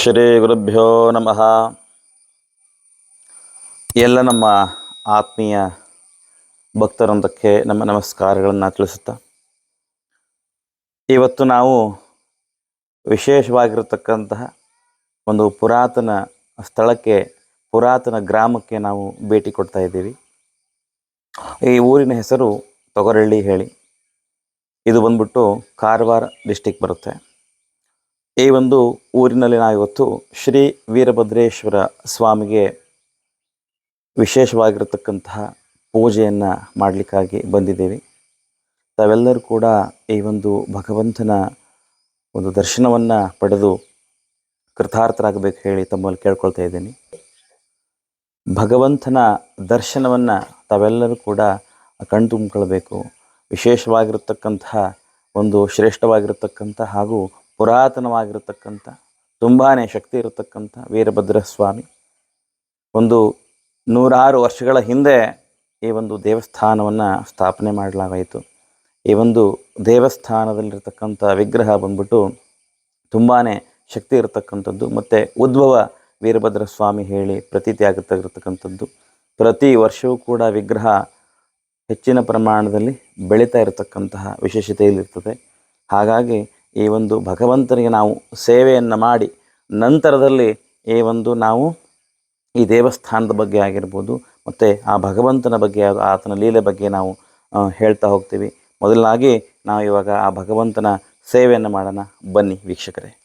ಶ್ರೀ ಗುರುಭ್ಯೋ ನಮಃ. ಎಲ್ಲ ನಮ್ಮ ಆತ್ಮೀಯ ಭಕ್ತರೊಂದಕ್ಕೆ ನಮ್ಮ ನಮಸ್ಕಾರಗಳನ್ನು ತಿಳಿಸುತ್ತಾ. ಇವತ್ತು ನಾವು ವಿಶೇಷವಾಗಿರತಕ್ಕಂತಹ ಒಂದು ಪುರಾತನ ಸ್ಥಳಕ್ಕೆ, ಪುರಾತನ ಗ್ರಾಮಕ್ಕೆ ನಾವು ಭೇಟಿ ಕೊಡ್ತಾ ಇದ್ದೀವಿ. ಈ ಊರಿನ ಹೆಸರು ತೊಗರಳ್ಳಿ ಹೇಳಿ. ಇದು ಬಂದ್ಬಿಟ್ಟು ಕಾರವಾರ ಡಿಸ್ಟಿಕ್ ಬರುತ್ತೆ. ಈ ಒಂದು ಊರಿನಲ್ಲಿ ನಾವಿವತ್ತು ಶ್ರೀ ವೀರಭದ್ರೇಶ್ವರ ಸ್ವಾಮಿಗೆ ವಿಶೇಷವಾಗಿರತಕ್ಕಂತಹ ಪೂಜೆಯನ್ನು ಮಾಡಲಿಕ್ಕಾಗಿ ಬಂದಿದ್ದೇವೆ. ತಾವೆಲ್ಲರೂ ಕೂಡ ಈ ಒಂದು ಭಗವಂತನ ಒಂದು ದರ್ಶನವನ್ನು ಪಡೆದು ಕೃತಾರ್ಥರಾಗಬೇಕು ಹೇಳಿ ತಮ್ಮಲ್ಲಿ ಕೇಳ್ಕೊಳ್ತಾ ಇದ್ದೀನಿ. ಭಗವಂತನ ದರ್ಶನವನ್ನು ತಾವೆಲ್ಲರೂ ಕೂಡ ಕಣ್ತುಂಬಿಕೊಳ್ಬೇಕು. ವಿಶೇಷವಾಗಿರತಕ್ಕಂತಹ ಒಂದು ಶ್ರೇಷ್ಠವಾಗಿರತಕ್ಕಂಥ ಹಾಗೂ ಪುರಾತನವಾಗಿರತಕ್ಕಂಥ ತುಂಬಾ ಶಕ್ತಿ ಇರತಕ್ಕಂಥ ವೀರಭದ್ರ ಸ್ವಾಮಿ. ಒಂದು ನೂರಾರು ವರ್ಷಗಳ ಹಿಂದೆ ಈ ಒಂದು ದೇವಸ್ಥಾನವನ್ನು ಸ್ಥಾಪನೆ ಮಾಡಲಾಗಾಯಿತು. ಈ ಒಂದು ದೇವಸ್ಥಾನದಲ್ಲಿರ್ತಕ್ಕಂಥ ವಿಗ್ರಹ ಬಂದ್ಬಿಟ್ಟು ತುಂಬಾ ಶಕ್ತಿ ಇರತಕ್ಕಂಥದ್ದು, ಮತ್ತು ಉದ್ಭವ ವೀರಭದ್ರ ಸ್ವಾಮಿ ಹೇಳಿ ಪ್ರತೀತಿ ಆಗುತ್ತಿರತಕ್ಕಂಥದ್ದು ಪ್ರತಿ ವರ್ಷವೂ ಕೂಡ ವಿಗ್ರಹ ಹೆಚ್ಚಿನ ಪ್ರಮಾಣದಲ್ಲಿ ಬೆಳೀತಾ ಇರತಕ್ಕಂತಹ ವಿಶೇಷತೆಯಲ್ಲಿರ್ತದೆ. ಹಾಗಾಗಿ ಈ ಒಂದು ಭಗವಂತನಿಗೆ ನಾವು ಸೇವೆಯನ್ನು ಮಾಡಿ ನಂತರದಲ್ಲಿ ಈ ಒಂದು ನಾವು ಈ ದೇವಸ್ಥಾನದ ಬಗ್ಗೆ ಆಗಿರ್ಬೋದು, ಮತ್ತು ಆ ಭಗವಂತನ ಬಗ್ಗೆ, ಆತನ ಲೀಲೆ ಬಗ್ಗೆ ನಾವು ಹೇಳ್ತಾ ಹೋಗ್ತೀವಿ. ಮೊದಲಾಗಿ ನಾವು ಇವಾಗ ಆ ಭಗವಂತನ ಸೇವೆಯನ್ನು ಮಾಡೋಣ. ಬನ್ನಿ ವೀಕ್ಷಕರೇ.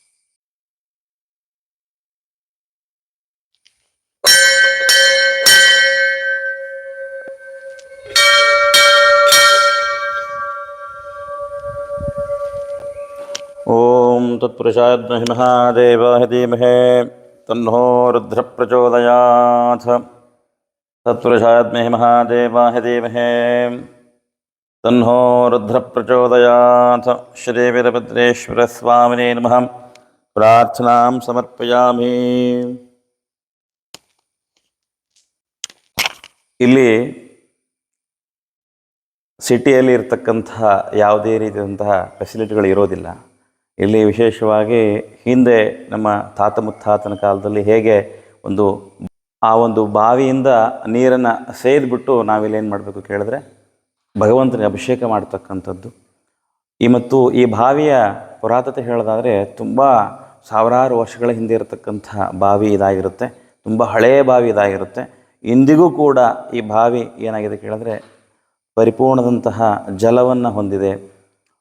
ಓಂ ತತ್ಪುರುಷಾದ್ಮಹಿ ಮಹಾದೇವಾಯ ಧೀಮಹಿ ತನ್ನೋ ರುದ್ರ ಪ್ರಚೋದಯಾತ್ ತತ್ಪುರುಷಾದ್ಮಹಿ ಮಹಾದೇವಾಯ ಧೀಮಹಿ ತನ್ನೋ ರುದ್ರ ಪ್ರಚೋದಯಾಥ ಶ್ರೀ ವೀರಭದ್ರೇಶ್ವರ ಸ್ವಾಮಿನೇ ನಮಃ ಪ್ರಾರ್ಥನಾಂ ಸಮರ್ಪಯಾಮಿ ಇಲ್ಲಿ ಸಿಟಿಯಲ್ಲಿ ಇರ್ತಕ್ಕಂತಹ ಯಾವುದೇ ರೀತಿಯಾದಂತಹ ಫೆಸಿಲಿಟಿಗಳು ಇರೋದಿಲ್ಲ. ಇಲ್ಲಿ ವಿಶೇಷವಾಗಿ ಹಿಂದೆ ನಮ್ಮ ತಾತ ಮುತ್ತಾತನ ಕಾಲದಲ್ಲಿ ಹೇಗೆ ಒಂದು ಆ ಒಂದು ಬಾವಿಯಿಂದ ನೀರನ್ನು ಸೇದ್ಬಿಟ್ಟು ನಾವಿಲ್ಲಿ ಏನು ಮಾಡಬೇಕು ಕೇಳಿದ್ರೆ ಭಗವಂತನಿಗೆ ಅಭಿಷೇಕ ಮಾಡ್ತಕ್ಕಂಥದ್ದು. ಈ ಮತ್ತು ಈ ಬಾವಿಯ ಪುರಾತತೆ ಹೇಳೋದಾದರೆ ತುಂಬ ಸಾವಿರಾರು ವರ್ಷಗಳ ಹಿಂದೆ ಇರತಕ್ಕಂಥ ಬಾವಿ ಇದಾಗಿರುತ್ತೆ. ತುಂಬ ಹಳೆಯ ಬಾವಿ ಇದಾಗಿರುತ್ತೆ. ಇಂದಿಗೂ ಕೂಡ ಈ ಬಾವಿ ಏನಾಗಿದೆ ಕೇಳಿದ್ರೆ ಪರಿಪೂರ್ಣದಂತಹ ಜಲವನ್ನು ಹೊಂದಿದೆ.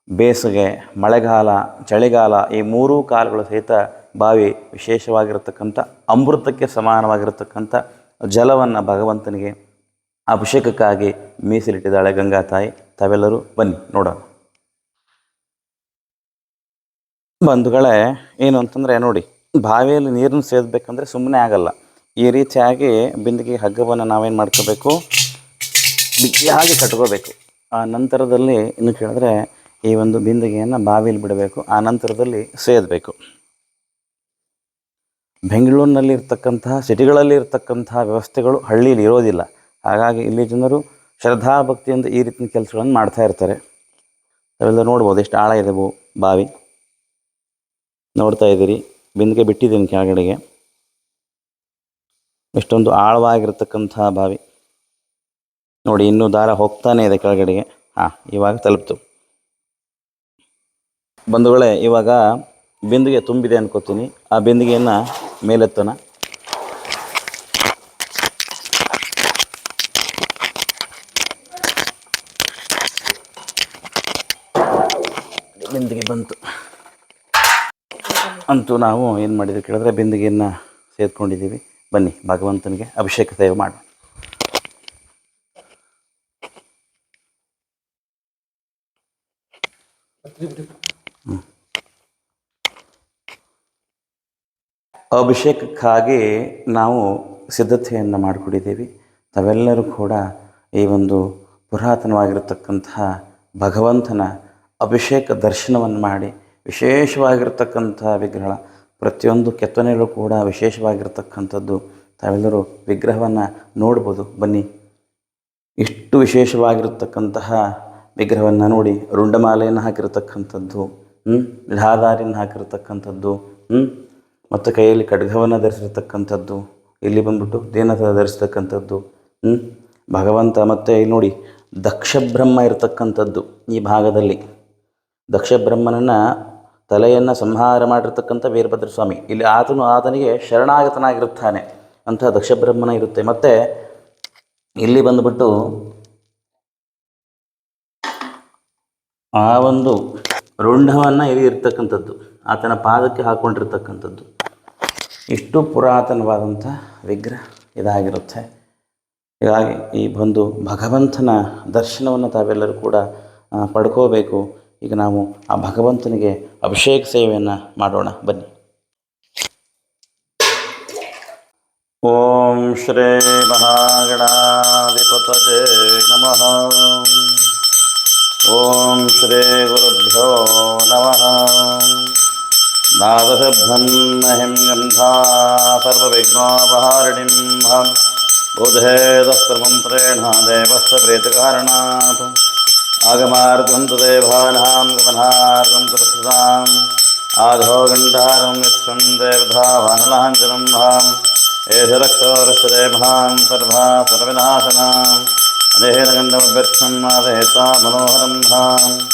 ಬೇಸಿಗೆ, ಮಳೆಗಾಲ, ಚಳಿಗಾಲ ಈ ಮೂರೂ ಕಾಲಗಳು ಸಹಿತ ಬಾವಿ ವಿಶೇಷವಾಗಿರತಕ್ಕಂಥ, ಅಮೃತಕ್ಕೆ ಸಮಾನವಾಗಿರತಕ್ಕಂಥ ಜಲವನ್ನು ಭಗವಂತನಿಗೆ ಅಭಿಷೇಕಕ್ಕಾಗಿ ಮೀಸಲಿಟ್ಟಿದ್ದಾಳೆ ಗಂಗಾ ತಾಯಿ. ತಾವೆಲ್ಲರೂ ಬನ್ನಿ, ನೋಡೋಣ. ಬಂಧುಗಳೇ, ಏನು ಅಂತಂದರೆ ನೋಡಿ, ಬಾವಿಯಲ್ಲಿ ನೀರನ್ನು ಸೇದಬೇಕಂದ್ರೆ ಸುಮ್ಮನೆ ಆಗಲ್ಲ. ಈ ರೀತಿಯಾಗಿ ಬಿಂದಿಗೆ ಹಗ್ಗವನ್ನು ನಾವೇನು ಮಾಡ್ಕೋಬೇಕು? ಬಿಗಿಯಾಗಿ ಕಟ್ಕೋಬೇಕು. ಆ ನಂತರದಲ್ಲಿ ಇನ್ನು ಕೇಳಿದ್ರೆ ಈ ಒಂದು ಬಿಂದಿಗೆಯನ್ನು ಬಾವಿಯಲ್ಲಿ ಬಿಡಬೇಕು, ಆ ನಂತರದಲ್ಲಿ ಸೇದಬೇಕು. ಬೆಂಗಳೂರಿನಲ್ಲಿ ಇರ್ತಕ್ಕಂತಹ ಸಿಟಿಗಳಲ್ಲಿ ಇರ್ತಕ್ಕಂತಹ ವ್ಯವಸ್ಥೆಗಳು ಹಳ್ಳಿಯಲ್ಲಿ ಇರೋದಿಲ್ಲ. ಹಾಗಾಗಿ ಇಲ್ಲಿ ಜನರು ಶ್ರದ್ಧಾ ಭಕ್ತಿಯಿಂದ ಈ ರೀತಿಯ ಕೆಲಸಗಳನ್ನು ಮಾಡ್ತಾ ಇರ್ತಾರೆ. ಅವೆಲ್ಲ ನೋಡ್ಬೋದು, ಎಷ್ಟು ಆಳ ಇದೆ ಬಾವಿ. ನೋಡ್ತಾ ಇದ್ದೀರಿ, ಬಿಂದಿಗೆ ಬಿಟ್ಟಿದ್ದೀನಿ ಕೆಳಗಡೆಗೆ. ಇಷ್ಟೊಂದು ಆಳವಾಗಿರ್ತಕ್ಕಂತಹ ಬಾವಿ. ನೋಡಿ, ಇನ್ನೂ ದಾರ ಹೋಗ್ತಾನೆ ಇದೆ ಕೆಳಗಡೆಗೆ. ಹಾಂ, ಇವಾಗ ತಲುಪ್ತು. ಬಂಧುಗಳೇ, ಇವಾಗ ಬಿಂದಿಗೆ ತುಂಬಿದೆ ಅನ್ಕೋತೀನಿ. ಆ ಬಿಂದಿಗೆಯನ್ನು ಮೇಲೆತ್ತೋಣ. ಬಿಂದಿಗೆ ಬಂತು. ಅಂತೂ ನಾವು ಏನು ಮಾಡಿದ್ವಿ ಕೇಳಿದ್ರೆ ಬಿಂದಿಗೆಯನ್ನು ಸೇರ್ಕೊಂಡಿದ್ದೀವಿ ಬನ್ನಿ, ಭಗವಂತನಿಗೆ ಅಭಿಷೇಕ ಸೇವೆ ಮಾಡೋಣ. ಅಭಿಷೇಕಕ್ಕಾಗಿ ನಾವು ಸಿದ್ಧತೆಯನ್ನು ಮಾಡಿಕೊಂಡಿದ್ದೀವಿ. ತಾವೆಲ್ಲರೂ ಕೂಡ ಈ ಒಂದು ಪುರಾತನವಾಗಿರತಕ್ಕಂತಹ ಭಗವಂತನ ಅಭಿಷೇಕ ದರ್ಶನವನ್ನು ಮಾಡಿ, ವಿಶೇಷವಾಗಿರ್ತಕ್ಕಂಥ ವಿಗ್ರಹ, ಪ್ರತಿಯೊಂದು ಕೆತ್ತನೆಗಳು ಕೂಡ ವಿಶೇಷವಾಗಿರ್ತಕ್ಕಂಥದ್ದು ತಾವೆಲ್ಲರೂ ವಿಗ್ರಹವನ್ನು ನೋಡ್ಬೋದು. ಬನ್ನಿ. ಇಷ್ಟು ವಿಶೇಷವಾಗಿರತಕ್ಕಂತಹ ವಿಗ್ರಹವನ್ನು ನೋಡಿ, ರುಂಡಮಾಲೆಯನ್ನು ಹಾಕಿರತಕ್ಕಂಥದ್ದು ಹ್ಞೂ ಹಾಕಿರತಕ್ಕಂಥದ್ದು ಹ್ಞೂ ಮತ್ತು ಕೈಯಲ್ಲಿ ಖಡ್ಗವನ್ನು ಧರಿಸಿರ್ತಕ್ಕಂಥದ್ದು, ಇಲ್ಲಿ ಬಂದ್ಬಿಟ್ಟು ದೇನತ ಧರಿಸ್ತಕ್ಕಂಥದ್ದು ಹ್ಞೂ ಭಗವಂತ ಮತ್ತು ಇಲ್ಲಿ ನೋಡಿ, ದಕ್ಷಬ್ರಹ್ಮ ಇರತಕ್ಕಂಥದ್ದು ಈ ಭಾಗದಲ್ಲಿ. ದಕ್ಷಬ್ರಹ್ಮನನ್ನು ತಲೆಯನ್ನು ಸಂಹಾರ ಮಾಡಿರ್ತಕ್ಕಂಥ ವೀರಭದ್ರ ಸ್ವಾಮಿ. ಇಲ್ಲಿ ಆತನು ಆತನಿಗೆ ಶರಣಾಗತನಾಗಿರುತ್ತಾನೆ ಅಂತ ದಕ್ಷಬ್ರಹ್ಮನ ಇರುತ್ತೆ. ಮತ್ತು ಇಲ್ಲಿ ಬಂದುಬಿಟ್ಟು ಆ ಒಂದು ರುಂಢವನ್ನು ಇಲ್ಲಿ ಇರ್ತಕ್ಕಂಥದ್ದು ಆತನ ಪಾದಕ್ಕೆ ಹಾಕ್ಕೊಂಡಿರ್ತಕ್ಕಂಥದ್ದು ಇಷ್ಟು ಪುರಾತನವಾದಂಥ ವಿಗ್ರಹ ಇದಾಗಿರುತ್ತೆ. ಹೀಗಾಗಿ ಈ ಬಂದು ಭಗವಂತನ ದರ್ಶನವನ್ನು ತಾವೆಲ್ಲರೂ ಕೂಡ ಪಡ್ಕೋಬೇಕು. ಈಗ ನಾವು ಆ ಭಗವಂತನಿಗೆ ಅಭಿಷೇಕ ಸೇವೆಯನ್ನು ಮಾಡೋಣ. ಬನ್ನಿ. ಓಂ ಶ್ರೀ ಮಹಾಗಣಾಧಿಪತಜೇ ನಮಃ. ಓಂ ಶ್ರೀ ಗುರುಭ್ಯೋ ನಮಃ. नादशब्दन्नहिं गन्धा सर्वविघ्नोपहारिणीं हं बुधेदस्त्रमन्त्रेण देवस्य प्रेतकारणात्। आगमार्थं तु देवानां गमनार्थं तु प्रसृताम् आधो गण्डारं नित्यं देवधा वानलाञ्जनं एष रक्तो रक्षते सर्वा सर्वनाशनाम् अनेन गण्डमभ्यर्थं नादेता मनोहरं भाम्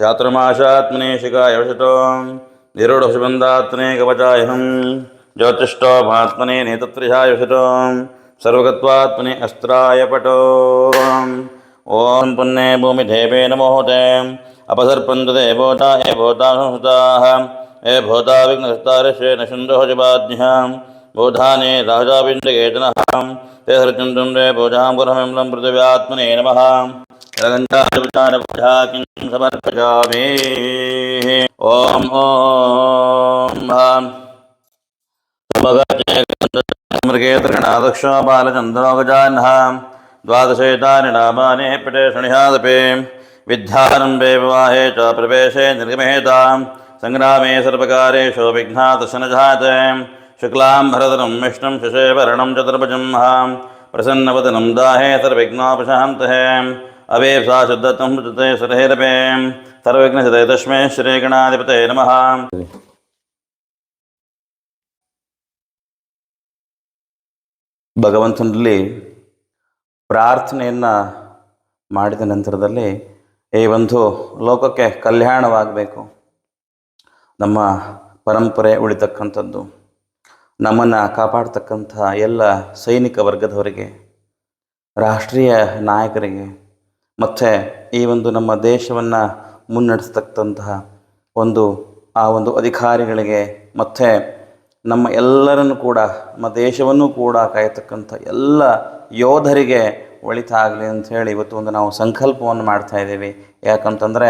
ध्यातृमाशात्मनेशिकायवशतो निरूढशुबन्धात्मने कवचायहं ज्योतिष्ठो भात्मने नेतत्रिषायवशतो सर्वगत्वात्मने अस्त्रायपटो ॐ पुण्ये भूमिधेवे नमोहते अपसर्पन्तते भूता, ए भूता संस्ताः। ए भूता विघ्नस्तारश्वे न शुन्दोजपाज्ञः बोधाने राजाबिन्दकेतनः ते हृचन्दुण्डे भोजां पृथिव्यात्मने नमः। जलगण्डाचारभुजा किं समर्पयामि ॐ ॐ विद्यारम्भे विवाहे च प्रवेशे निर्गमेतां। सङ्ग्रामे सर्वकारेषु विघ्नादशनजाते शुक्लां भरतरं विष्णुं शशेवरणं हाँ प्रसन्नवदनं दाहे सर्वविघ्नोपशान्तः। अवेप्सा शुद्धतं सुते सुरहेरपे सर्वविघ्नसते तस्मै श्रीगणाधिपते नमः ಭಗವಂತನಲ್ಲಿ ಪ್ರಾರ್ಥನೆಯನ್ನು ಮಾಡಿದ ನಂತರದಲ್ಲಿ ಈ ಒಂದು ಲೋಕಕ್ಕೆ ಕಲ್ಯಾಣವಾಗಬೇಕು ನಮ್ಮ ಪರಂಪರೆ ಉಳಿತಕ್ಕಂಥದ್ದು ನಮ್ಮನ್ನು ಕಾಪಾಡ್ತಕ್ಕಂಥ ಎಲ್ಲ ಸೈನಿಕ ವರ್ಗದವರಿಗೆ ರಾಷ್ಟ್ರೀಯ ನಾಯಕರಿಗೆ ಮತ್ತು ಈ ಒಂದು ನಮ್ಮ ದೇಶವನ್ನು ಮುನ್ನಡೆಸ್ತಕ್ಕಂತಹ ಒಂದು, ಆ ಒಂದು ಅಧಿಕಾರಿಗಳಿಗೆ ಮತ್ತು ನಮ್ಮ ಎಲ್ಲರನ್ನು ಕೂಡ, ನಮ್ಮ ದೇಶವನ್ನು ಕೂಡ ಕಾಯತಕ್ಕಂಥ ಎಲ್ಲ ಯೋಧರಿಗೆ ಒಳಿತಾಗಲಿ ಅಂತ ಹೇಳಿ ಇವತ್ತು ಒಂದು ನಾವು ಸಂಕಲ್ಪವನ್ನು ಮಾಡ್ತಾ ಇದ್ದೀವಿ. ಯಾಕಂತಂದರೆ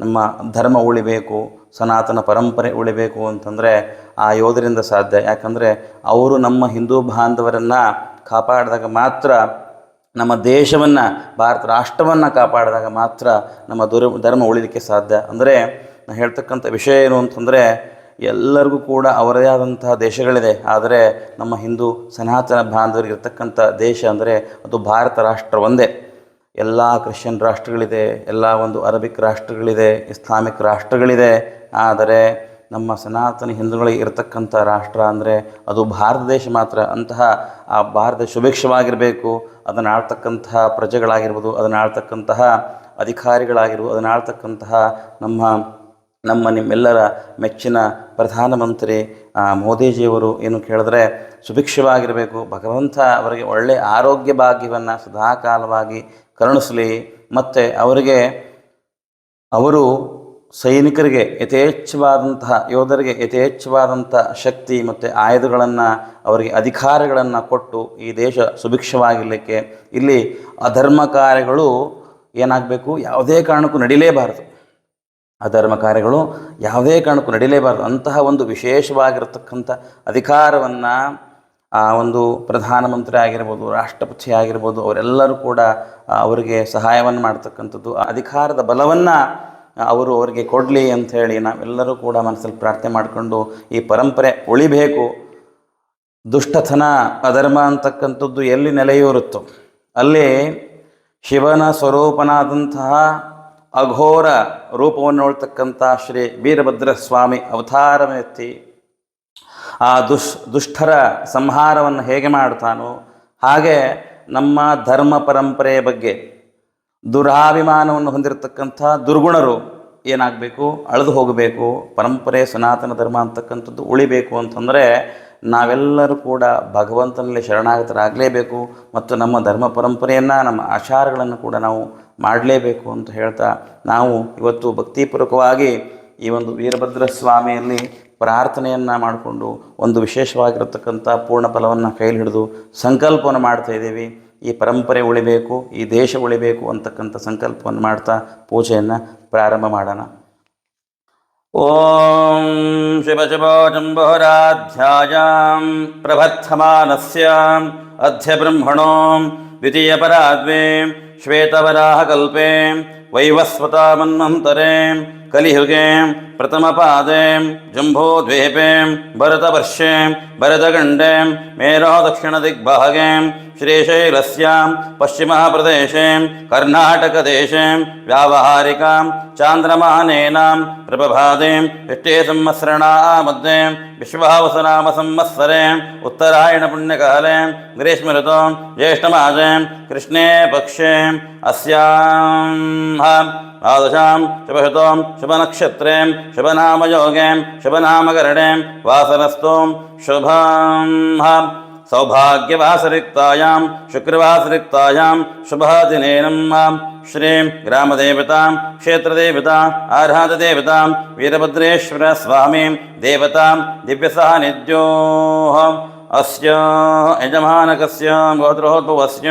ನಮ್ಮ ಧರ್ಮ ಉಳಿಬೇಕು, ಸನಾತನ ಪರಂಪರೆ ಉಳಿಬೇಕು ಅಂತಂದರೆ ಆ ಯೋಧರಿಂದ ಸಾಧ್ಯ. ಯಾಕಂದರೆ ಅವರು ನಮ್ಮ ಹಿಂದೂ ಬಾಂಧವರನ್ನು ಕಾಪಾಡಿದಾಗ ಮಾತ್ರ ನಮ್ಮ ದೇಶವನ್ನು, ಭಾರತ ರಾಷ್ಟ್ರವನ್ನು ಕಾಪಾಡಿದಾಗ ಮಾತ್ರ ನಮ್ಮ ದುರ್, ಧರ್ಮ ಉಳಿಲಿಕ್ಕೆ ಸಾಧ್ಯ. ಅಂದರೆ ನಾನು ಹೇಳ್ತಕ್ಕಂಥ ವಿಷಯ ಏನು ಅಂತಂದರೆ, ಎಲ್ಲರಿಗೂ ಕೂಡ ಅವರದೇ ಆದಂತಹ ದೇಶಗಳಿದೆ. ಆದರೆ ನಮ್ಮ ಹಿಂದೂ ಸನಾತನ ಬಾಂಧವರಿಗೆ ಇರ್ತಕ್ಕಂಥ ದೇಶ ಅಂದರೆ ಅದು ಭಾರತ ರಾಷ್ಟ್ರ ಒಂದೇ ಎಲ್ಲ ಕ್ರಿಶ್ಚಿಯನ್ ರಾಷ್ಟ್ರಗಳಿದೆ, ಎಲ್ಲ ಒಂದು ಅರಬಿಕ್ ರಾಷ್ಟ್ರಗಳಿದೆ, ಇಸ್ಲಾಮಿಕ್ ರಾಷ್ಟ್ರಗಳಿದೆ. ಆದರೆ ನಮ್ಮ ಸನಾತನ ಹಿಂದೂಗಳಿಗೆ ಇರತಕ್ಕಂಥ ರಾಷ್ಟ್ರ ಅಂದರೆ ಅದು ಭಾರತ ದೇಶ ಮಾತ್ರ. ಅಂತಹ ಆ ಭಾರತ ಶುಭಿಕ್ಷವಾಗಿರಬೇಕು ಅದನ್ನು ಆಳ್ತಕ್ಕಂತಹ ಪ್ರಜೆಗಳಾಗಿರ್ಬೋದು, ಅದನ್ನು ಆಳ್ತಕ್ಕಂತಹ ಅಧಿಕಾರಿಗಳಾಗಿರ್ಬೋದು, ಅದನ್ನು ಆಳ್ತಕ್ಕಂತಹ ನಮ್ಮ ನಮ್ಮ ನಿಮ್ಮೆಲ್ಲರ ಮೆಚ್ಚಿನ ಪ್ರಧಾನಮಂತ್ರಿ ಮೋದಿಜಿಯವರು ಏನು ಕೇಳಿದ್ರೆ, ಸುಭಿಕ್ಷವಾಗಿರಬೇಕು, ಭಗವಂತ ಅವರಿಗೆ ಒಳ್ಳೆಯ ಆರೋಗ್ಯ ಭಾಗ್ಯವನ್ನು ಸದಾಕಾಲವಾಗಿ ಕರುಣಿಸಲಿ. ಮತ್ತು ಅವರಿಗೆ, ಅವರು ಸೈನಿಕರಿಗೆ ಯಥೇಚ್ಛವಾದಂತಹ, ಯೋಧರಿಗೆ ಯಥೇಚ್ಛವಾದಂಥ ಶಕ್ತಿ ಮತ್ತು ಆಯುಧಗಳನ್ನು, ಅವರಿಗೆ ಅಧಿಕಾರಗಳನ್ನು ಕೊಟ್ಟು ಈ ದೇಶ ಸುಭಿಕ್ಷವಾಗಿರಲಿಕ್ಕೆ ಇಲ್ಲಿ ಅಧರ್ಮ ಕಾರ್ಯಗಳು ಏನಾಗಬೇಕು? ಯಾವುದೇ ಕಾರಣಕ್ಕೂ ನಡೀಲೇಬಾರದು. ಅಧರ್ಮ ಕಾರ್ಯಗಳು ಯಾವುದೇ ಕಾರಣಕ್ಕೂ ನಡೀಲೇಬಾರದು. ಅಂತಹ ಒಂದು ವಿಶೇಷವಾಗಿರತಕ್ಕಂಥ ಅಧಿಕಾರವನ್ನು ಆ ಒಂದು ಪ್ರಧಾನಮಂತ್ರಿ ಆಗಿರ್ಬೋದು, ರಾಷ್ಟ್ರಪತಿ ಆಗಿರ್ಬೋದು, ಅವರೆಲ್ಲರೂ ಕೂಡ ಅವರಿಗೆ ಸಹಾಯವನ್ನು ಮಾಡ್ತಕ್ಕಂಥದ್ದು. ಆ ಅಧಿಕಾರದ ಬಲವನ್ನು ಅವರು ಅವರಿಗೆ ಕೊಡಲಿ ಅಂಥೇಳಿ ನಾವೆಲ್ಲರೂ ಕೂಡ ಮನಸ್ಸಲ್ಲಿ ಪ್ರಾರ್ಥನೆ ಮಾಡಿಕೊಂಡು ಈ ಪರಂಪರೆ ಉಳಿಬೇಕು. ದುಷ್ಟತನ, ಅಧರ್ಮ ಅಂತಕ್ಕಂಥದ್ದು ಎಲ್ಲಿ ನೆಲೆಯೂರುತ್ತೋ, ಅಲ್ಲಿ ಶಿವನ ಸ್ವರೂಪನಾದಂತಹ ಅಘೋರ ರೂಪವನ್ನು ನೋಡ್ತಕ್ಕಂಥ ಶ್ರೀ ವೀರಭದ್ರ ಸ್ವಾಮಿ ಅವತಾರವೆತ್ತಿ ಆ ದುಷ್, ದುಷ್ಟರ ಸಂಹಾರವನ್ನು ಹೇಗೆ ಮಾಡ್ತಾನೋ ಹಾಗೆ ನಮ್ಮ ಧರ್ಮ ಪರಂಪರೆಯ ಬಗ್ಗೆ ದುರಾಭಿಮಾನವನ್ನು ಹೊಂದಿರತಕ್ಕಂಥ ದುರ್ಗುಣರು ಏನಾಗಬೇಕು? ಅಳೆದು ಹೋಗಬೇಕು. ಪರಂಪರೆ, ಸನಾತನ ಧರ್ಮ ಅಂತಕ್ಕಂಥದ್ದು ಉಳಿಬೇಕು ಅಂತಂದರೆ ನಾವೆಲ್ಲರೂ ಕೂಡ ಭಗವಂತನಲ್ಲಿ ಶರಣಾಗತರಾಗಲೇಬೇಕು ಮತ್ತು ನಮ್ಮ ಧರ್ಮ ಪರಂಪರೆಯನ್ನು, ನಮ್ಮ ಆಚಾರಗಳನ್ನು ಕೂಡ ನಾವು ಮಾಡಲೇಬೇಕು ಅಂತ ಹೇಳ್ತಾ ನಾವು ಇವತ್ತು ಭಕ್ತಿಪೂರ್ವಕವಾಗಿ ಈ ಒಂದು ವೀರಭದ್ರ ಸ್ವಾಮಿಯಲ್ಲಿ ಪ್ರಾರ್ಥನೆಯನ್ನು ಮಾಡಿಕೊಂಡು ಒಂದು ವಿಶೇಷವಾಗಿರತಕ್ಕಂಥ ಪೂರ್ಣ ಫಲವನ್ನು ಕೈಲಿ ಹಿಡಿದು ಸಂಕಲ್ಪವನ್ನು ಮಾಡ್ತಾ ಇದ್ದೀವಿ. ಈ ಪರಂಪರೆ ಉಳಿಬೇಕು, ಈ ದೇಶ ಉಳಿಬೇಕು ಅಂತಕ್ಕಂಥ ಸಂಕಲ್ಪವನ್ನು ಮಾಡ್ತಾ ಪೂಜೆಯನ್ನು ಪ್ರಾರಂಭ ಮಾಡೋಣ. ಓಂ ಶಿವ ಶಿವ ಶಂಭೋರಾಧ್ಯಾಯಾಂ ಪ್ರವರ್ಥಮಾನಸ್ಯ ಅಧ್ಯ ಬ್ರಹ್ಮಣೋ ದ್ವಿತೀಯಪರಾದ್ವೇ ಶ್ವೇತವರಾಹಕಲ್ಪೇ ವೈವಸ್ವತಾಮನ್ವಂತರೆ कलियुगे प्रथमपादे जुंभोद्वीपे भरतवर्षे भरतखण्डे मेरोः दक्षिणदिग्भागे श्रीशैलस्यां पश्चिमप्रदेशे कर्णाटकदेशे व्यावहारिकां, चान्द्रमानेनां प्रपभादे षष्ठे संवत्सरणामध्ये विश्वावसनामसंवत्सरे उत्तरायणपुण्यकाले ग्रीष्म ज्येष्ठमासे कृष्णे पक्षे अस्यां द्वादशां शुभशतों शुभनक्षत्रे, शुभनामयोगे, शुभनामकरणे वासरस्तों शुभं सौभाग्यवासरिक्तायां, शुक्रवासरिक्तायां, शुभदिनेनं श्रीं ग्रामदेवतां, क्षेत्रदेवतां, आराधदेवतां, वीरभद्रेश्वरस्वामीं, देवतां दिव्यसान्निध्योः अस्य यजमानकस्य गोत्रोद्भवस्य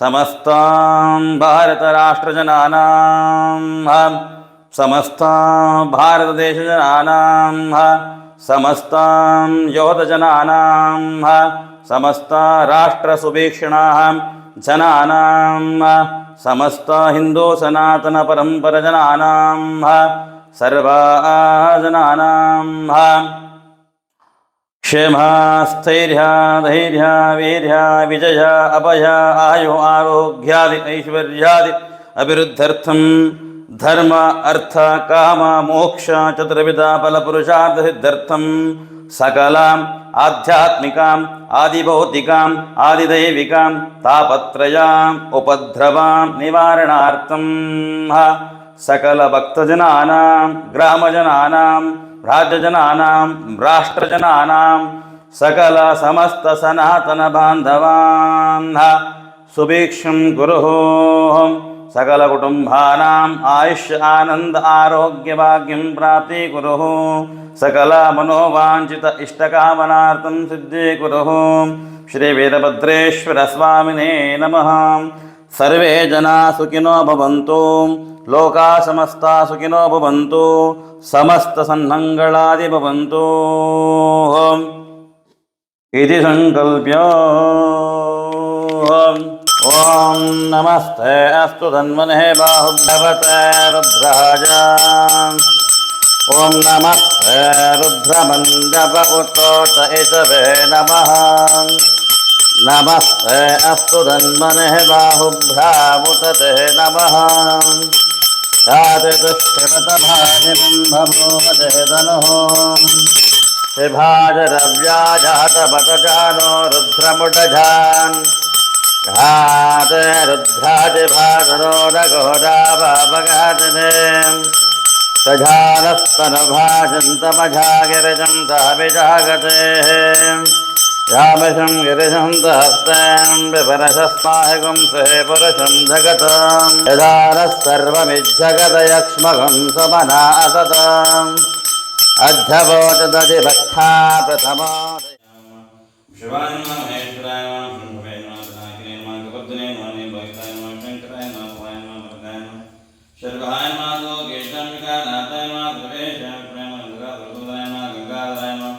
समस्तां भारतराष्ट्रजनानां समस्तां भारतदेशजनानां समस्तां योधजनानां समस्ता राष्ट्रसुभीक्षणाः जनानां समस्त हिन्दूसनातनपरम्परजनानां सर्वा जनानां क्षेमस्थैर्य धैर्य, वीर्य, विजय, अभय, आयु, आरोग्यादि, ऐश्वर्यादि ధర్మ అర్థ కామ మోక్ష చతుర్విధ ఫలపురుషార్థ సిద్ధార్థం సకలాం ఆధ్యాత్మికాం ఆదిభౌతికాం ఆదిదైవికాం తాపత్రయాం ఉపద్రవాం నివారణార్థం సకల భక్తజనానాం గ్రామజనానాం రాజ్యజనానాం రాష్ట్రజనానాం సకల సమస్త సనాతన బాంధవాన్ సుభిక్షం గురు सकलकुटुम्बानाम् आयुष्य आनन्द आरोग्यभाग्यं प्राप्ति कुरुः सकलमनोवाञ्छित इष्टकामनार्थं सिद्धि कुरुः श्रीवीरभद्रेश्वरस्वामिने नमः सर्वे जना सुखिनो भवन्तु लोका समस्ता सुखिनो भवन्तु समस्तसन्मङ्गलादि भवन्तु इति सङ्कल्प्य ॐ नमस्ते, अस्तु धन्वने बाहुभवते रुद्राज ॐ नमस्ते, रुद्रमण्डप उत्तोट इषवे नमः। नमस्ते, अस्तु धन्मने बाहुभ्रामुतते नमः। यातितुष्टिमतभाजिं भभूमते धनुः शिभाजरव्याजातपतजानो रुद्रमुटजान् घाते रुद्राजिभाजनो नघोरावापघातने सजानस्तनभाजन्तमझागिरिजन्तभिजागतेः यामिषं गिरिशन्तहस्तां विपरशस्माहिगुं सुहे पुरुषं जगतां यदा सर्वमिज्जगदयक्ष्मगं समना असताम् प्रथमा। शिवाय महेश्वराय सर्वाय माँ दो केशम का नाताय माँ द्वेश प्रेम गंगा प्रभुदाय माँ। गंगाधाय माँ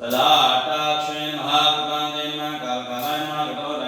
तलाटाक्ष महाप्रकांदे माँ कालकालाय माँ घटोराय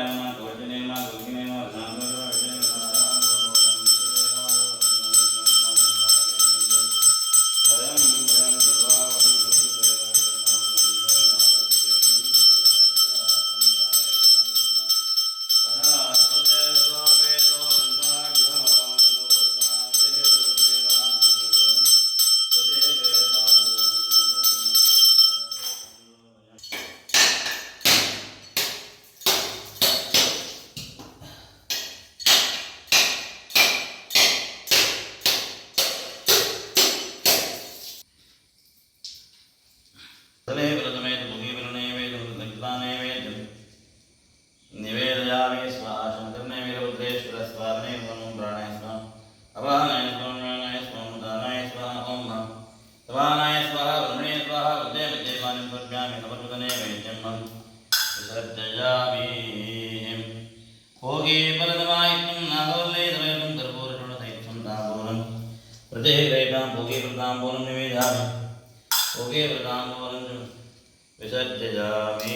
പ്രജേ ഗ്രൈതാം ഭോഗേ പ്രതാം പൂർണ്ണം നിവേദാമി ഭോഗേ പ്രതാം പൂർണ്ണം വിസർജയാമി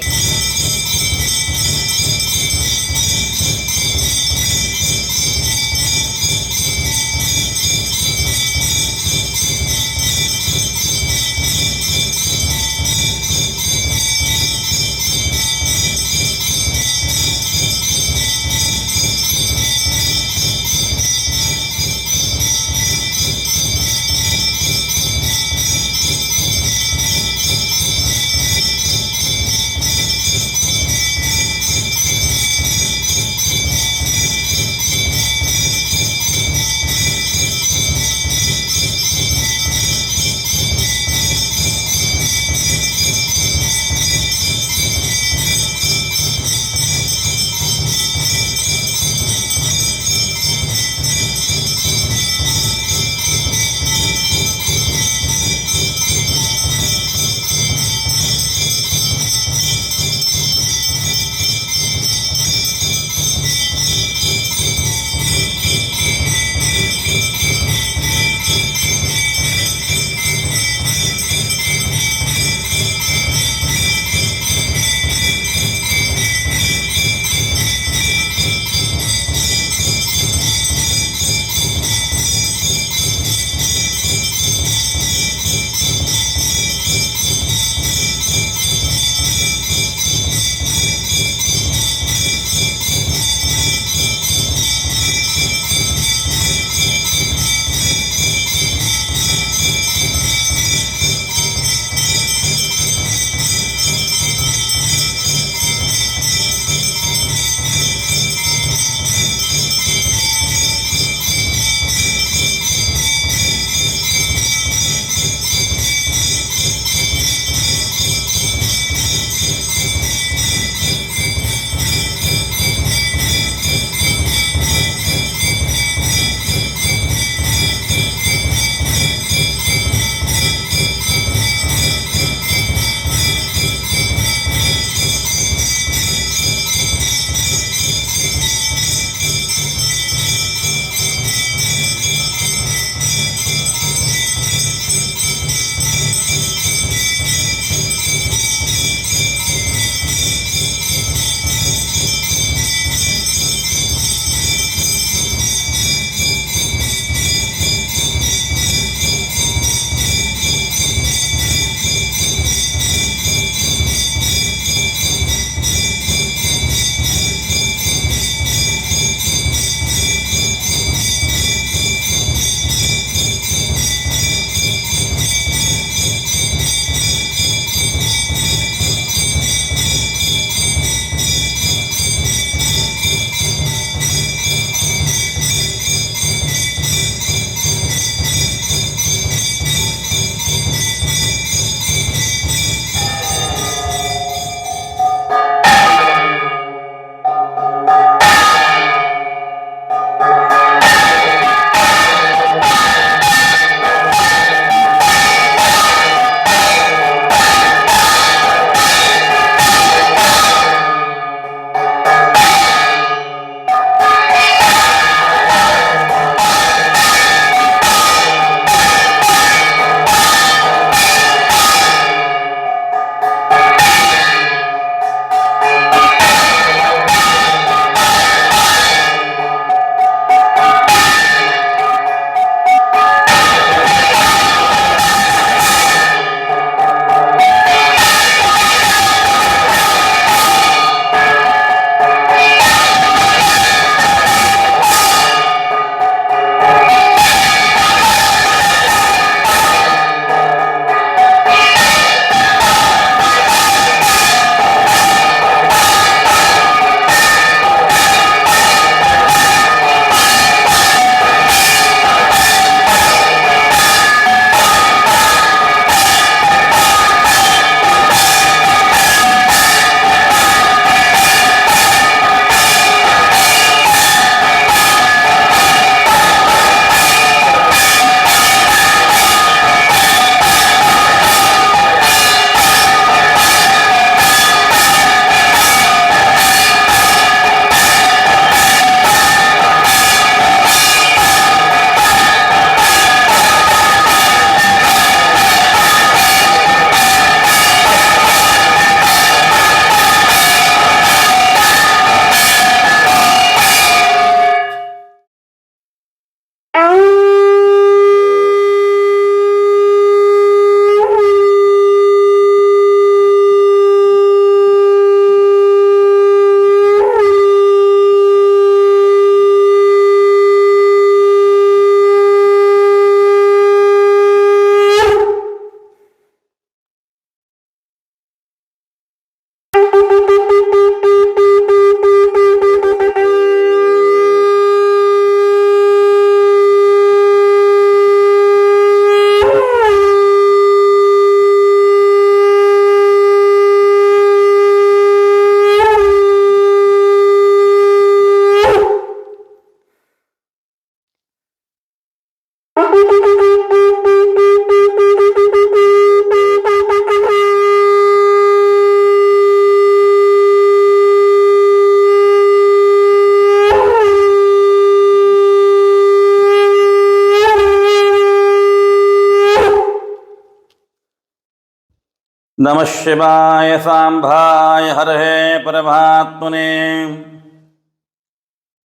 नमः शिवाय साम्भाय हरहे परमात्मने।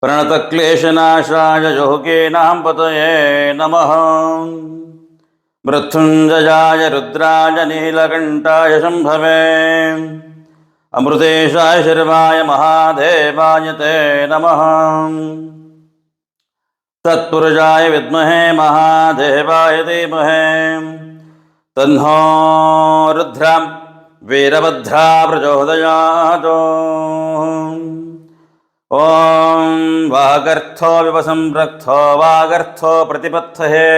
प्रणतक्लेशनाशाय योगीनां पतये नमः। मृत्युञ्जयाय रुद्राय नीलकण्ठाय शम्भवे अमृतेशाय शर्वाय महादेवाय ते नमः। तत्पुरुषाय विद्महे महादेवाय धीमहे। तन्नो रुद्रं वीरभद्रा प्रचोदयात् ॐ वागर्थो विवसंरक्थो वागर्थो प्रतिपत्तहे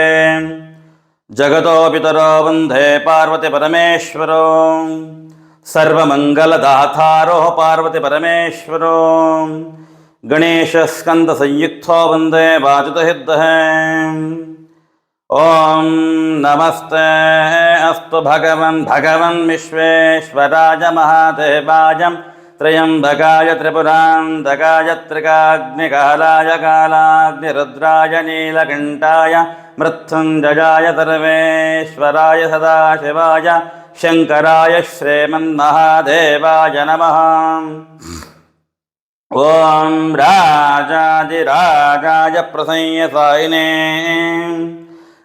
जगतो पितरो वंदे पार्वतीपरमेश्वरो सर्वमङ्गलदातारो पार्वतीपरमेश्वरो गणेशस्कन्दसंयुक्तो वंदे वाचुतहिद्दहे ॐ नमस्ते, अस्तु भगवन् भगवन् विश्वेश्वराय महादेवाय त्र्यम्बकाय त्रिपुरान्तकाय त्रिकाग्निकालाय कालाग्निरुद्राय नीलकण्ठाय, मृत्युञ्जयाय सर्वेश्वराय सदाशिवाय, शङ्कराय श्रीमन्महादेवाय नमः। ॐ राजादिराजाय प्रसंयसायिने।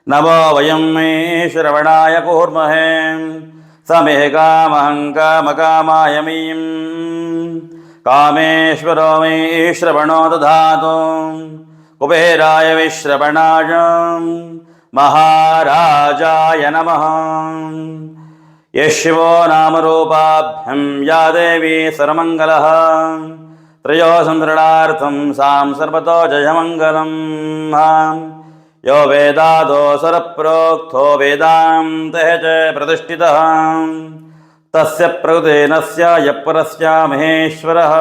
नमो वयं मे श्रवणाय कूर्महे समे कामहं कामकामाय मीं कामेश्वरो मे श्रवणो दधातु कुबेराय विश्रवणाय महाराजाय नमः यः शिवो नामरूपाभ्यं या देवी सर्वमङ्गलः त्रयो संसृणार्थं सां सर्वतो जयमङ्गलम् यो वेदादो स्वरप्रोक्तो वेदान्तः च प्रतिष्ठितः। तस्य प्रकृतेनस्य यः परस्य महेश्वरः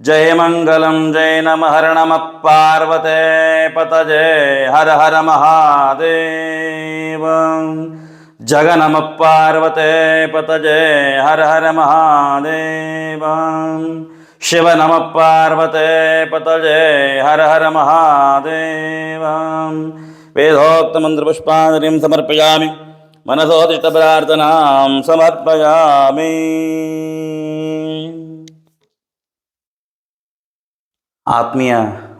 जय मङ्गलं जय नमः, हर नमः पार्वते, पतजे, हर हर महादेव। जगनमः पार्वते, पतजे, हर हर महादेव। ಶಿವ ನಮ ಪಾರ್ವತೆ ಪತಜೆ, ಹರ ಹರ ಮಹಾದೇವ. ವೇದೋಕ್ತ ಮಂತ್ರ ಮಂತ್ರಪುಷ್ಪಾಂಜಲಿಂ ಸಮರ್ಪಯಾಮಿ. ಮನಸೋದಿತ ಪ್ರಾರ್ಥನಾಂ ಸಮರ್ಪಯಾಮಿ. ಆತ್ಮೀಯ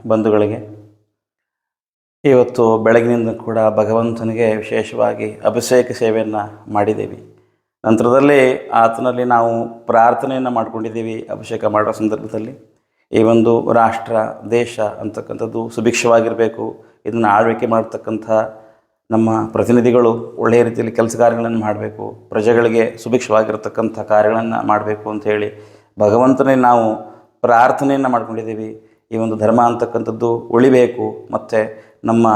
ಬಂಧುಗಳಿಗೆ, ಇವತ್ತು ಬೆಳಗಿನಿಂದ ಕೂಡ ಭಗವಂತನಿಗೆ ವಿಶೇಷವಾಗಿ ಅಭಿಷೇಕ ಸೇವೆಯನ್ನು ಮಾಡಿದ್ದೀವಿ. ನಂತರದಲ್ಲಿ ಆತನಲ್ಲಿ ನಾವು ಪ್ರಾರ್ಥನೆಯನ್ನು ಮಾಡ್ಕೊಂಡಿದ್ದೀವಿ, ಅಭಿಷೇಕ ಮಾಡೋ ಸಂದರ್ಭದಲ್ಲಿ. ಈ ಒಂದು ರಾಷ್ಟ್ರ, ದೇಶ ಅಂತಕ್ಕಂಥದ್ದು ಸುಭಿಕ್ಷವಾಗಿರಬೇಕು. ಇದನ್ನು ಆಳ್ವಿಕೆ ಮಾಡ್ತಕ್ಕಂಥ ನಮ್ಮ ಪ್ರತಿನಿಧಿಗಳು ಒಳ್ಳೆಯ ರೀತಿಯಲ್ಲಿ ಕೆಲಸ ಕಾರ್ಯಗಳನ್ನು ಮಾಡಬೇಕು. ಪ್ರಜೆಗಳಿಗೆ ಸುಭಿಕ್ಷವಾಗಿರತಕ್ಕಂಥ ಕಾರ್ಯಗಳನ್ನು ಮಾಡಬೇಕು ಅಂಥೇಳಿ ಭಗವಂತನೇ ನಾವು ಪ್ರಾರ್ಥನೆಯನ್ನು ಮಾಡ್ಕೊಂಡಿದ್ದೀವಿ. ಈ ಒಂದು ಧರ್ಮ ಅಂತಕ್ಕಂಥದ್ದು ಉಳಿಬೇಕು. ಮತ್ತು ನಮ್ಮ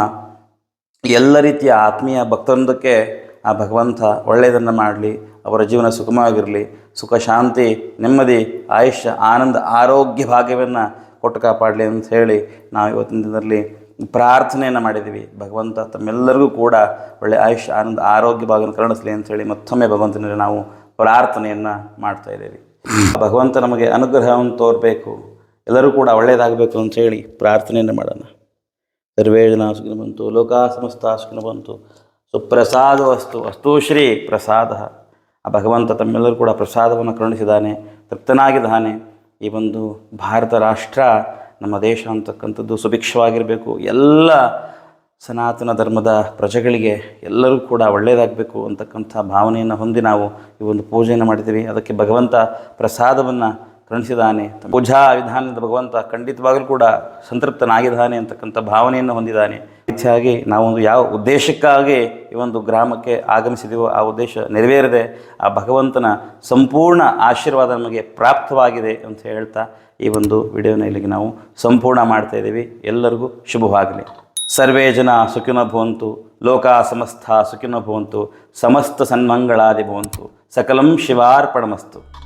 ಎಲ್ಲ ರೀತಿಯ ಆತ್ಮೀಯ ಭಕ್ತವೃಂದಕ್ಕೆ ಆ ಭಗವಂತ ಒಳ್ಳೆಯದನ್ನು ಮಾಡಲಿ ಅವರ ಜೀವನ ಸುಗಮವಾಗಿರಲಿ ಸುಖ, ಶಾಂತಿ, ನೆಮ್ಮದಿ, ಆಯುಷ್ಯ, ಆನಂದ, ಆರೋಗ್ಯ ಭಾಗ್ಯವನ್ನು ಕೊಟ್ಟು ಕಾಪಾಡಲಿ ಅಂತ ಹೇಳಿ ನಾವು ಇವತ್ತಿನ ದಿನದಲ್ಲಿ ಪ್ರಾರ್ಥನೆಯನ್ನು ಮಾಡಿದ್ದೀವಿ. ಭಗವಂತ ತಮ್ಮೆಲ್ಲರಿಗೂ ಕೂಡ ಒಳ್ಳೆಯ ಆಯುಷ್ಯ, ಆನಂದ, ಆರೋಗ್ಯ ಭಾಗವನ್ನು ಕರುಣಿಸಲಿ ಹೇಳಿ ಮತ್ತೊಮ್ಮೆ ಭಗವಂತನಲ್ಲಿ ನಾವು ಪ್ರಾರ್ಥನೆಯನ್ನು ಮಾಡ್ತಾ ಇದ್ದೀವಿ. ಭಗವಂತ ನಮಗೆ ಅನುಗ್ರಹವನ್ನು ತೋರಬೇಕು. ಎಲ್ಲರೂ ಕೂಡ ಒಳ್ಳೆಯದಾಗಬೇಕು ಅಂತ ಹೇಳಿ ಪ್ರಾರ್ಥನೆಯನ್ನು ಮಾಡೋಣ. ಸರ್ವೇ ಜನ ಬಂತು, ಲೋಕಾ ಸಮಸ್ತ ಬಂತು. ಸುಪ್ರಸಾದ ವಸ್ತು ವಸ್ತು ಶ್ರೀ ಪ್ರಸಾದ. ಆ ಭಗವಂತ ತಮ್ಮೆಲ್ಲರೂ ಕೂಡ ಪ್ರಸಾದವನ್ನು ಕರುಣಿಸಿದ್ದಾನೆ, ತೃಪ್ತನಾಗಿದ್ದಾನೆ. ಈ ಒಂದು ಭಾರತ ರಾಷ್ಟ್ರ ನಮ್ಮ ದೇಶ ಅಂತಕ್ಕಂಥದ್ದು ಸುಭಿಕ್ಷವಾಗಿರಬೇಕು. ಎಲ್ಲ ಸನಾತನ ಧರ್ಮದ ಪ್ರಜೆಗಳಿಗೆ ಎಲ್ಲರೂ ಕೂಡ ಒಳ್ಳೆಯದಾಗಬೇಕು ಅಂತಕ್ಕಂಥ ಭಾವನೆಯನ್ನು ಹೊಂದಿ ನಾವು ಈ ಒಂದು ಪೂಜೆಯನ್ನು ಮಾಡಿದ್ದೀವಿ ಅದಕ್ಕೆ ಭಗವಂತ ಪ್ರಸಾದವನ್ನು ಕರುಣಿಸಿದ್ದಾನೆ ಪೂಜಾ ವಿಧಾನದ ಭಗವಂತ ಖಂಡಿತವಾಗಲೂ ಕೂಡ ಸಂತೃಪ್ತನಾಗಿದ್ದಾನೆ ಅಂತಕ್ಕಂಥ ಭಾವನೆಯನ್ನು ಹೊಂದಿದ್ದಾನೆ. ಹೆಚ್ಚಾಗಿ ನಾವೊಂದು ಯಾವ ಉದ್ದೇಶಕ್ಕಾಗಿ ಈ ಒಂದು ಗ್ರಾಮಕ್ಕೆ ಆಗಮಿಸಿದೆವೋ ಆ ಉದ್ದೇಶ ನೆರವೇರದೆ. ಆ ಭಗವಂತನ ಸಂಪೂರ್ಣ ಆಶೀರ್ವಾದ ನಮಗೆ ಪ್ರಾಪ್ತವಾಗಿದೆ ಅಂತ ಹೇಳ್ತಾ ಈ ಒಂದು ವಿಡಿಯೋನ ಇಲ್ಲಿಗೆ ನಾವು ಸಂಪೂರ್ಣ ಮಾಡ್ತಾ ಇದ್ದೀವಿ. ಎಲ್ಲರಿಗೂ ಶುಭವಾಗಲಿ. ಸರ್ವೇ ಜನ ಸುಖಿನ ಭವಂತು, ಲೋಕ ಸಮಸ್ತ ಸುಖಿನ ಭವಂತು, ಸಮಸ್ತ ಸನ್ಮಂಗಳಾದಿ ಭವಂತು, ಸಕಲಂ ಶಿವಾರ್ಪಣಮಸ್ತು.